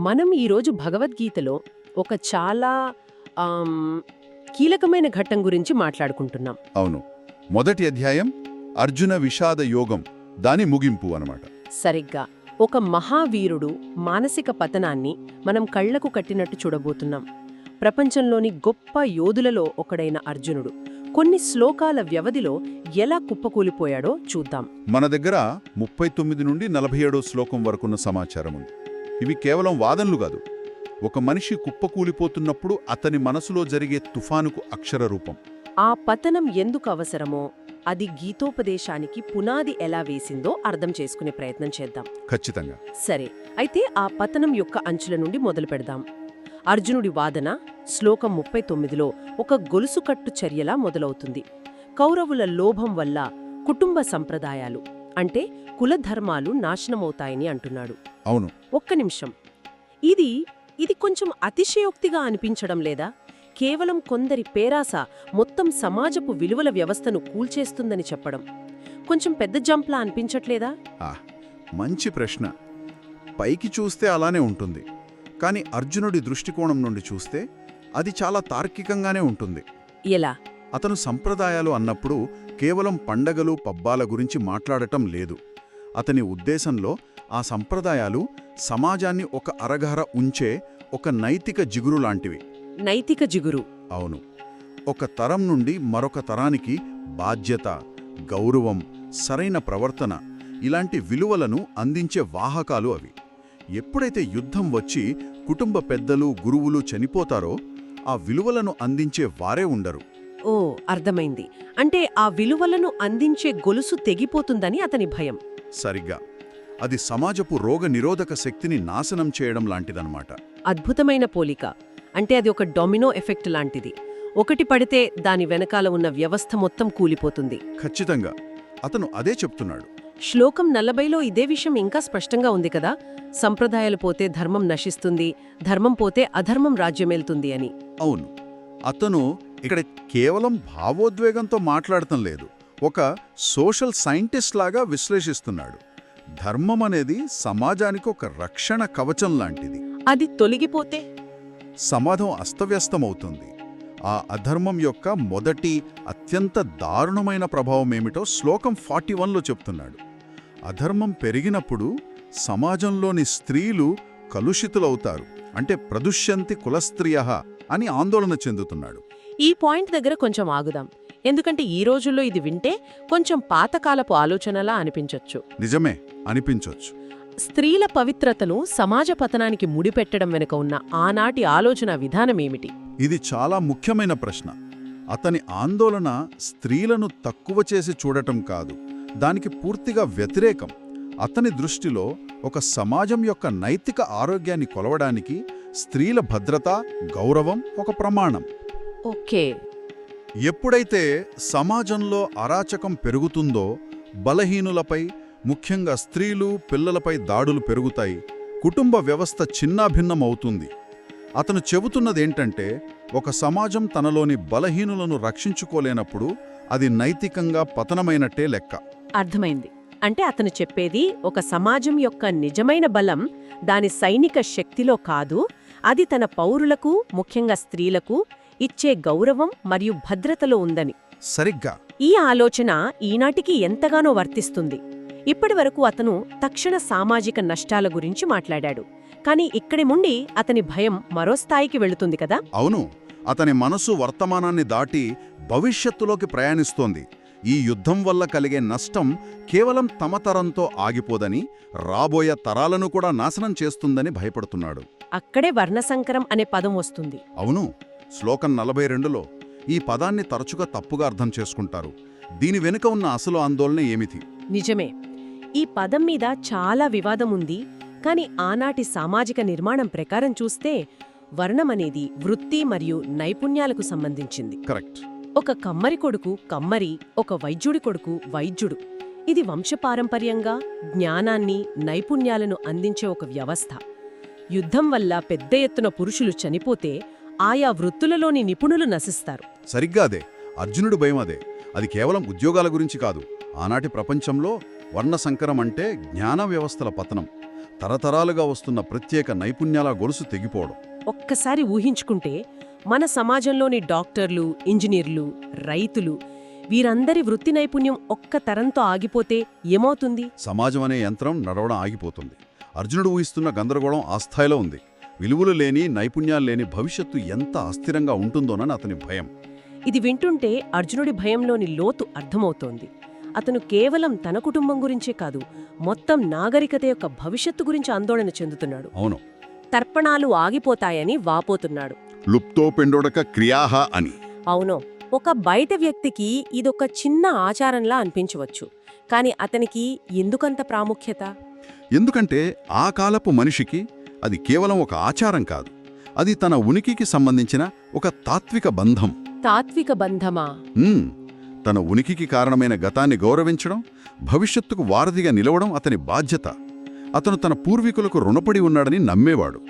మనం ఈరోజు భగవద్గీతలో ఒక చాలా కీలకమైన ఘట్టం గురించి మాట్లాడుకుంటున్నాం. అవును. మొదటి అధ్యాయం అర్జున విషాద యోగం దాని ముగింపు అన్నమాట. సరిగ్గా. ఒక మహావీరుడు మానసిక పతనాన్ని మనం కళ్ళకు కట్టినట్టు చూడబోతున్నాం. ప్రపంచంలోని గొప్ప యోధులలో ఒకడైన అర్జునుడు. కొన్ని శ్లోకాల వ్యవధిలో ఎలా కుప్పకూలిపోయాడో చూద్దాం. మన దగ్గర ముప్పై తొమ్మిది నుండి నలభై ఏడో శ్లోకం వరకున్న సమాచారం ఉంది ఇవి కేవలం వాదనలు కాదు. ఒక మనిషి కుప్పకూలిపోతున్నప్పుడు అతని మనసులో జరిగే తుఫానుకు అక్షర రూపం. ఆ పతనం ఎందుకు అవసరమో అది గీతోపదేశానికి పునాది ఎలా వేసిందో అర్థం చేసుకునే ప్రయత్నం చేద్దాం. ఖచ్చితంగా. సరే అయితే ఆ పతనం యొక్క అంచుల నుండి మొదలు పెడదాం. అర్జునుడి వాదన శ్లోకం ముప్పై తొమ్మిదిలో ఒక గొలుసుకట్టు చర్యలా మొదలవుతుంది. కౌరవుల లోభం వల్ల కుటుంబ సంప్రదాయాలు అంటే కులధర్మాలు నాశనమవుతాయని అంటున్నాడు. అవును. ఒక్క నిమిషం. ఇది ఇది కొంచెం అతిశయోక్తిగా అనిపించడం లేదా? కేవలం కొందరి పేరాస మొత్తం సమాజపు విలువల వ్యవస్థను కూల్చేస్తుందని చెప్పడం. కొంచెం పెద్ద జంప్లా అనిపించట్లేదా? ఆ మంచి ప్రశ్న. పైకి చూస్తే అలానే ఉంటుంది. కానీ అర్జునుడి దృష్టికోణం నుండి చూస్తే అది చాలా తార్కికంగానే ఉంటుంది. ఎలా? అతను సంప్రదాయాలు అన్నప్పుడు కేవలం పండగలు పబ్బాల గురించి మాట్లాడటం లేదు. అతని ఉద్దేశంలో ఆ సంప్రదాయాలు సమాజాన్ని ఒక అరగహర ఉంచే ఒక నైతిక జిగురు లాంటివి. నైతిక జిగురు. అవును. ఒక తరం నుండి మరొక తరానికి బాధ్యత గౌరవం సరైన ప్రవర్తన ఇలాంటి విలువలను అందించే వాహకాలు అవి. ఎప్పుడైతే యుద్ధం వచ్చి కుటుంబ పెద్దలు గురువులు చనిపోతారో ఆ విలువలను అందించే వారే ఉండరు. ఓ అర్థమైంది. అంటే ఆ విలువలను అందించే గొలుసు తెగిపోతుందని అతని భయం. సరిగ్గా. అది సమాజపు రోగ నిరోధక శక్తిని నాశనం చేయడం లాంటిదన్నమాట. అద్భుతమైన పోలిక. అంటే అది ఒక డొమినో ఎఫెక్ట్ లాంటిది. ఒకటి పడితే దాని వెనకాల ఉన్న వ్యవస్థ మొత్తం కూలిపోతుంది. ఖచ్చితంగా. అతను అదే చెప్తున్నాడు. శ్లోకం నలభైలో ఇదే విషయం ఇంకా స్పష్టంగా ఉంది కదా? సంప్రదాయాలు పోతే ధర్మం నశిస్తుంది ధర్మం పోతే అధర్మం రాజ్యమేల్తుంది అని. అవును. అతను ఇక్కడ కేవలం భావోద్వేగంతో మాట్లాడటం లేదు. ఒక సోషల్ సైంటిస్ట్ లాగా విశ్లేషిస్తున్నాడు. ధర్మం అనేది సమాజానికి ఒక రక్షణ కవచం లాంటిది. అది తొలగిపోతే? సమాజం అస్తవ్యస్తమవుతుంది. ఆ అధర్మం యొక్క మొదటి అత్యంత దారుణమైన ప్రభావం ఏమిటో శ్లోకం ఫార్టీ వన్లో చెప్తున్నాడు. అధర్మం పెరిగినప్పుడు సమాజంలోని స్త్రీలు కలుషితులవుతారు. అంటే ప్రదుష్యంతి కులస్త్రియ అని ఆందోళన చెందుతున్నాడు. ఈ పాయింట్ దగ్గర కొంచెం ఆగుదాం. ఎందుకంటే ఈ రోజుల్లో ఇది వింటే కొంచెం పాతకాలపు ఆలోచనలా అనిపించొచ్చు. నిజమే అనిపించొచ్చు. స్త్రీల పవిత్రతను సమాజ పతనానికి ముడిపెట్టడం వెనుక ఉన్న ఆనాటి ఆలోచన విధానమేమిటి ఇది చాలా ముఖ్యమైన ప్రశ్న. అతని ఆందోళన స్త్రీలను తక్కువ చేసి చూడటం కాదు దానికి పూర్తిగా వ్యతిరేకం. అతని దృష్టిలో ఒక సమాజం యొక్క నైతిక ఆరోగ్యాన్ని కొలవడానికి స్త్రీల భద్రత గౌరవం ఒక ప్రమాణం. ఓకే. ఎప్పుడైతే సమాజంలో అరాచకం పెరుగుతుందో బలహీనులపై ముఖ్యంగా స్త్రీలు పిల్లలపై దాడులు పెరుగుతాయి కుటుంబ వ్యవస్థ చిన్నాభిన్నమవుతుంది. అతను చెబుతున్నదేంటంటే ఒక సమాజం తనలోని బలహీనులను రక్షించుకోలేనప్పుడు అది నైతికంగా పతనమైనట్టే లెక్క. అర్థమైంది. అంటే అతను చెప్పేది ఒక సమాజం యొక్క నిజమైన బలం దాని సైనిక శక్తిలో కాదు అది తన పౌరులకు ముఖ్యంగా స్త్రీలకు ఇచ్చే గౌరవం మరియు భద్రతలో ఉందని. సరిగ్గా. ఈ ఆలోచన ఈనాటికి ఎంతగానో వర్తిస్తుంది. ఇప్పటివరకు అతను తక్షణ సామాజిక నష్టాల గురించి మాట్లాడాడు. కానీ ఇక్కడి నుండి అతని భయం మరో స్థాయికి వెళుతుంది కదా? అవును. అతని మనసు వర్తమానాన్ని దాటి భవిష్యత్తులోకి ప్రయాణిస్తోంది. ఈ యుద్ధం వల్ల కలిగే నష్టం కేవలం తమ తరంతో ఆగిపోదని రాబోయే తరాలను కూడా నాశనం చేస్తుందని భయపడుతున్నాడు. అక్కడే వర్ణసంకరం అనే పదం వస్తుంది. అవును. శ్లోకం నలభై రెండులో ఈ పదాన్ని తరచుగా తప్పుగా అర్థం చేసుకుంటారు. దీని వెనుక ఉన్న అసలు ఆందోళన ఏమిటి? నిజమే. ఈ పదం మీద చాలా వివాదం ఉంది. కాని ఆనాటి సామాజిక నిర్మాణం ప్రకారం చూస్తే వర్ణమనేది వృత్తి మరియు నైపుణ్యాలకు సంబంధించింది. కరెక్ట్. ఒక కమ్మరి కొడుకు కమ్మరి ఒక వైద్యుడి కొడుకు వైద్యుడు. ఇది వంశపారంపర్యంగా జ్ఞానాన్ని నైపుణ్యాలను అందించే ఒక వ్యవస్థ. యుద్ధం వల్ల పెద్ద ఎత్తున పురుషులు చనిపోతే ఆయా వృత్తులలోని నిపుణులు నశిస్తారు. సరిగ్గా అదే. అర్జునుడు భయం అదే. అది కేవలం ఉద్యోగాల గురించి కాదు. ఆనాటి ప్రపంచంలో వర్ణ సంకరం అంటే జ్ఞాన వ్యవస్థల పతనం. తరతరాలుగా వస్తున్న ప్రత్యేక నైపుణ్యాల గొలుసు తెగిపోవడం. ఒక్కసారి ఊహించుకుంటే మన సమాజంలోని డాక్టర్లు ఇంజనీర్లు రైతులు వీరందరి వృత్తి నైపుణ్యం ఒక్క తరంతో ఆగిపోతే ఏమవుతుంది? సమాజం అనే యంత్రం నడవడం ఆగిపోతుంది. అర్జునుడు ఊహిస్తున్న గందరగోళం ఆ స్థాయిలో ఉంది. విలువలు లేని నైపుణ్యాలు లేని భవిష్యత్తు ఎంత అస్థిరంగా ఉంటుందోనని అతని భయం. ఇది వింటుంటే అర్జునుడి భయంలోని లోతు అర్థమవుతోంది. అతను కేవలం తన కుటుంబం గురించే కాదు మొత్తం నాగరికత యొక్క భవిష్యత్తు గురించి ఆందోళన చెందుతున్నాడు. అవును. తర్పణాలు ఆగిపోతాయని వాపోతున్నాడు. లుప్తో పెండొడక క్రియాహ అని. అవును ఒక బయట వ్యక్తికి ఇదొక చిన్న ఆచారంలా అనిపించవచ్చు. కాని అతనికి ఎందుకంత ప్రాముఖ్యత? ఎందుకంటే ఆ కాలపు మనిషికి అది కేవలం ఒక ఆచారం కాదు. అది తన ఉనికికి సంబంధించిన ఒక తాత్విక బంధం. తాత్విక బంధమా? తన ఉనికికి కారణమైన గతాన్ని గౌరవించడం భవిష్యత్తుకు వారధిగా నిలవడం అతని బాధ్యత. అతను తన పూర్వీకులకు రుణపడి ఉన్నాడని నమ్మేవాడు.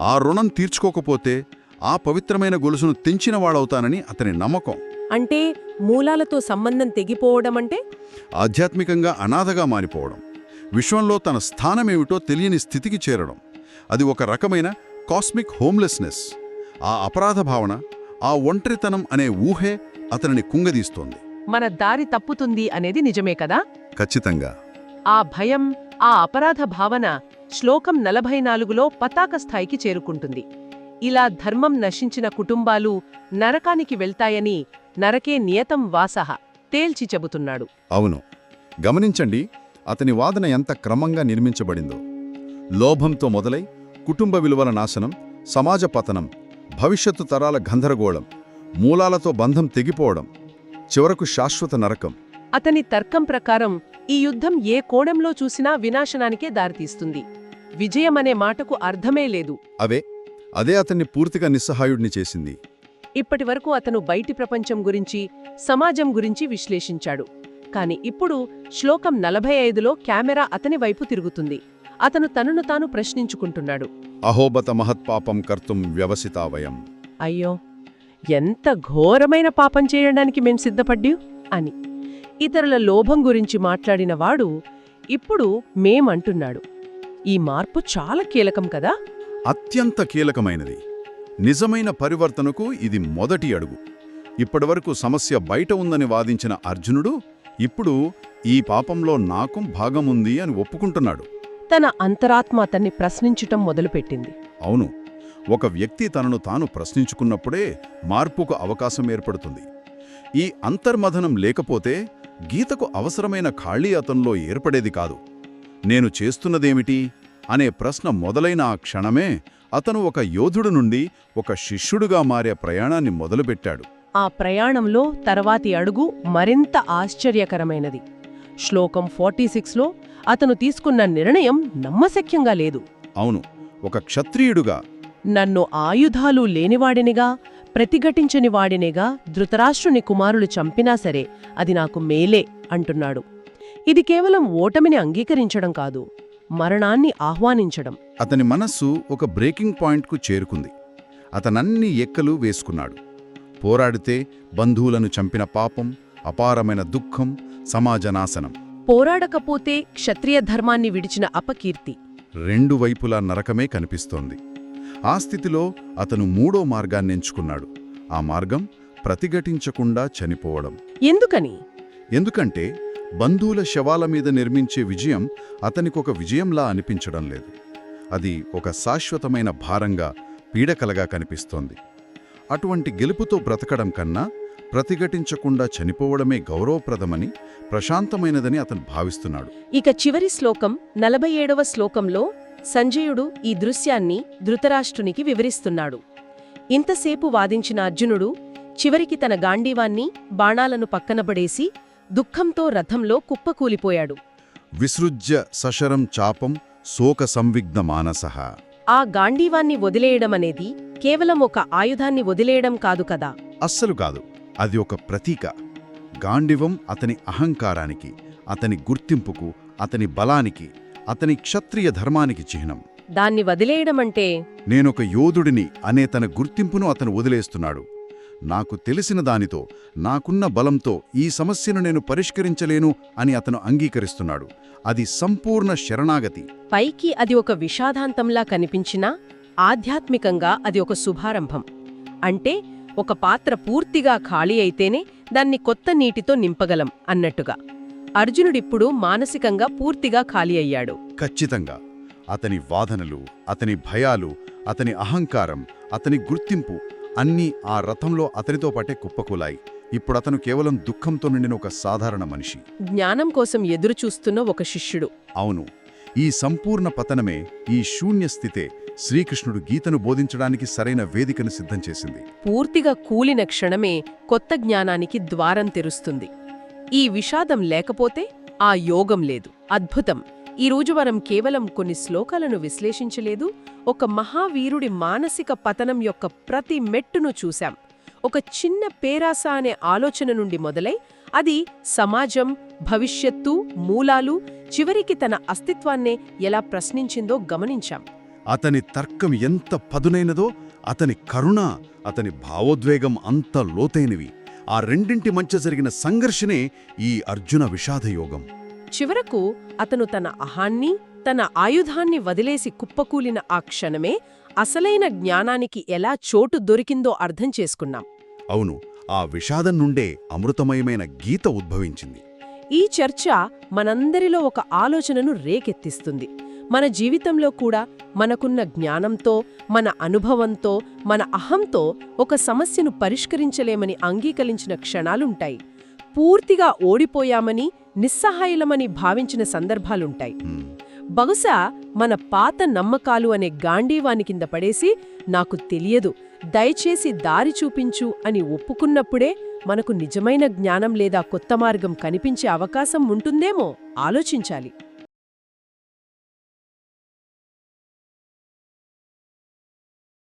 ఆ రుణం తీర్చుకోకపోతే ఆ పవిత్రమైన గొలుసును తెంచినవాడవుతానని అతని నమ్మకం. అంటే మూలాలతో సంబంధం తెగిపోవడమంటే ఆధ్యాత్మికంగా అనాథగా మారిపోవడం. విశ్వంలో తన స్థానమేమిటో తెలియని స్థితికి చేరడం. అది ఒక రకమైన కాస్మిక్ హోమ్లెస్నెస్. ఆ అపరాధ భావన ఆ ఒంటరితనం అనే ఊహే అతనిని కుంగదీస్తోంది. మన దారి తప్పుతుంది అనేది నిజమే కదా? ఖచ్చితంగా. ఆ భయం ఆ అపరాధ భావన శ్లోకం నలభై నాలుగులో పతాక స్థాయికి చేరుకుంటుంది. ఇలా ధర్మం నశించిన కుటుంబాలు నరకానికి వెళ్తాయని నరకే నియతం వాసహ తేల్చి చెబుతున్నాడు. అవును. గమనించండి అతని వాదన ఎంత క్రమంగా నిర్మించబడిందో. లోభంతో మొదలై కుటుంబ విలువల నాశనం సమాజ పతనం భవిష్యత్తు తరాల గందరగోళం మూలాలతో బంధం తెగిపోవడం చివరకు శాశ్వత నరకం. అతని తర్కం ప్రకారం ఈ యుద్ధం ఏ కోణంలో చూసినా వినాశనానికే దారితీస్తుంది. విజయమనే మాటకు అర్థమే లేదు. అవే అదే అతన్ని పూర్తిగా నిస్సహాయుడిని చేసింది. ఇప్పటివరకు అతను బయటి ప్రపంచం గురించి సమాజం గురించి విశ్లేషించాడు. కాని ఇప్పుడు శ్లోకం నలభై ఐదులో కెమెరా అతని వైపు తిరుగుతుంది. అతను తనను తాను ప్రశ్నించుకుంటున్నాడు. అహోబత మహత్పాపం కర్తుం వ్యవసితావయం అయ్యో ఎంత ఘోరమైన పాపం చేయడానికి మేం సిద్ధపడ్డి? అని. ఇతరుల లోభం గురించి మాట్లాడిన వాడు ఇప్పుడు మేమంటున్నాడు. ఈ మార్పు చాలా కీలకం కదా? అత్యంత కీలకమైనది. నిజమైన పరివర్తనకు ఇది మొదటి అడుగు. ఇప్పటివరకు సమస్య బయట ఉందని వాదించిన అర్జునుడు ఇప్పుడు ఈ పాపంలో నాకు భాగముంది అని ఒప్పుకుంటున్నాడు. తన అంతరాత్మ అతన్ని ప్రశ్నించటం మొదలుపెట్టింది. అవును. ఒక వ్యక్తి తనను తాను ప్రశ్నించుకున్నప్పుడే మార్పుకు అవకాశం ఏర్పడుతుంది. ఈ అంతర్మథనం లేకపోతే గీతకు అవసరమైన ఖాళీ అతనిలో ఏర్పడేది కాదు. నేను చేస్తున్నదేమిటి? అనే ప్రశ్న మొదలైన ఆ క్షణమే అతను ఒక యోధుడు నుండి ఒక శిష్యుడుగా మారే ప్రయాణాన్ని మొదలుపెట్టాడు. ఆ ప్రయాణంలో తర్వాతి అడుగు మరింత ఆశ్చర్యకరమైనది. శ్లోకం ఫార్టీ సిక్స్లో అతను తీసుకున్న నిర్ణయం నమ్మశక్యంగా లేదు. అవును ఒక క్షత్రియుడుగా. నన్ను ఆయుధాలు లేనివాడినిగా ప్రతిఘటించని వాడినిగా ధృతరాష్ట్రుని కుమారులు చంపినా సరే అది నాకు మేలే అంటున్నాడు. ఇది కేవలం ఓటమిని అంగీకరించడం కాదు మరణాన్ని ఆహ్వానించడం. అతని మనస్సు ఒక బ్రేకింగ్ పాయింట్కు చేరుకుంది. అతనన్ని ఎక్కలు వేసుకున్నాడు. పోరాడితే బంధువులను చంపిన పాపం అపారమైన దుఃఖం సమాజనాశనం. పోరాడకపోతే క్షత్రియ ధర్మాన్ని విడిచిన అపకీర్తి. రెండు వైపులా నరకమే కనిపిస్తోంది. ఆ స్థితిలో అతను మూడో మార్గాన్ని ఎంచుకున్నాడు. ఆ మార్గం ప్రతిఘటించకుండా చనిపోవడం. ఎందుకని? ఎందుకంటే బంధువుల శవాల మీద నిర్మించే విజయం అతనికొక విజయంలా అనిపించడం లేదు. అది ఒక శాశ్వతమైన భారంగా పీడకలగా కనిపిస్తోంది. అటువంటి గెలుపుతో బ్రతకడం కన్నా ప్రతిఘటించకుండా చనిపోవడమే గౌరవప్రదమని ప్రశాంతమైనదని అతను భావిస్తున్నాడు. ఇక చివరి శ్లోకం నలభై ఏడవ శ్లోకంలో సంజయుడు ఈ దృశ్యాన్ని ధృతరాష్ట్రునికి వివరిస్తున్నాడు. ఇంతసేపు వాదించిన అర్జునుడు చివరికి తన గాంధీవాన్ని బాణాలను పక్కనబడేసి దుఃఖంతో రథంలో కుప్పకూలిపోయాడు. విసృజ్య సశరం చాపం శోక సంవిగ్న మానసః. ఆ గాంధీవాన్ని వదిలేయడమనేది కేవలం ఒక ఆయుధాన్ని వదిలేయడం కాదు కదా? అస్సలు కాదు. అది ఒక ప్రతీక. గాండివం అతని అహంకారానికి అతని గుర్తింపుకు అతని బలానికి అతని క్షత్రియ ధర్మానికి చిహ్నం. దాన్ని వదిలేయడమంటే? నేనొక యోధుడిని అనే తన గుర్తింపును అతను వదిలేస్తున్నాడు. నాకు తెలిసిన దానితో నాకున్న బలంతో ఈ సమస్యను నేను పరిష్కరించలేను అని అతను అంగీకరిస్తున్నాడు. అది సంపూర్ణ శరణాగతి. పైకి అది ఒక విషాదాంతంలా కనిపించినా ఆధ్యాత్మికంగా అది ఒక శుభారంభం. అంటే ఒక పాత్ర పూర్తిగా ఖాళీ అయితేనే దాన్ని కొత్త నీటితో నింపగలం అన్నట్టుగా. అర్జునుడిప్పుడు మానసికంగా పూర్తిగా ఖాళీ అయ్యాడు. ఖచ్చితంగా. అతని వాదనలు అతని భయాలు అతని అహంకారం అతని గుర్తింపు అన్నీ ఆ రథంలో అతనితో పాటే కుప్పకూలాయి. ఇప్పుడు అతను కేవలం దుఃఖంతో నిండిన ఒక సాధారణ మనిషి. జ్ఞానం కోసం ఎదురుచూస్తున్న ఒక శిష్యుడు. అవును. ఈ సంపూర్ణ పతనమే ఈ శూన్య స్థితే శ్రీకృష్ణుడు గీతను బోధించడానికి సరైన వేదికను సిద్ధం చేసింది. పూర్తిగా కూలిన క్షణమే కొత్త జ్ఞానానికి ద్వారం తెరుస్తుంది. ఈ విషాదం లేకపోతే ఆ యోగం లేదు. అద్భుతం! ఈ రోజు మనం కేవలం కొన్ని శ్లోకాలను విశ్లేషించలేదు. ఒక మహావీరుడి మానసిక పతనం యొక్క ప్రతి మెట్టును చూశాం. ఒక చిన్న పేరాస అనే ఆలోచన నుండి మొదలై అది సమాజం భవిష్యత్తు మూలాలు చివరికి తన అస్తిత్వాన్నే ఎలా ప్రశ్నించిందో గమనించాం. అతని తర్కం ఎంత పదునైనదో అతని కరుణ అతని భావోద్వేగం అంత లోతైనవి. ఆ రెండింటి మధ్య జరిగిన సంఘర్షణే ఈ అర్జున విషాదయోగం. చివరకు అతను తన అహాన్ని తన ఆయుధాన్ని వదిలేసి కుప్పకూలిన ఆ క్షణమే అసలైన జ్ఞానానికి ఎలా చోటు దొరికిందో అర్థం చేసుకున్నాం. అవును ఆ విషాదం నుండే అమృతమయమైన గీత ఉద్భవించింది. ఈ చర్చ మనందరిలో ఒక ఆలోచనను రేకెత్తిస్తుంది. మన జీవితంలో కూడా మనకున్న జ్ఞానంతో మన అనుభవంతో మన అహంతో ఒక సమస్యను పరిష్కరించలేమని అంగీకరించిన క్షణాలుంటాయి. పూర్తిగా ఓడిపోయామని నిస్సహాయులమని భావించిన సందర్భాలుంటాయి. బహుశా మన పాత నమ్మకాలు అనే గాంధీవాని కింద పడేసి నాకు తెలియదు. దయచేసి దారి చూపించు అని ఒప్పుకున్నప్పుడే మనకు నిజమైన జ్ఞానం లేదా కొత్త మార్గం కనిపించే అవకాశం ఉంటుందేమో? ఆలోచించాలి.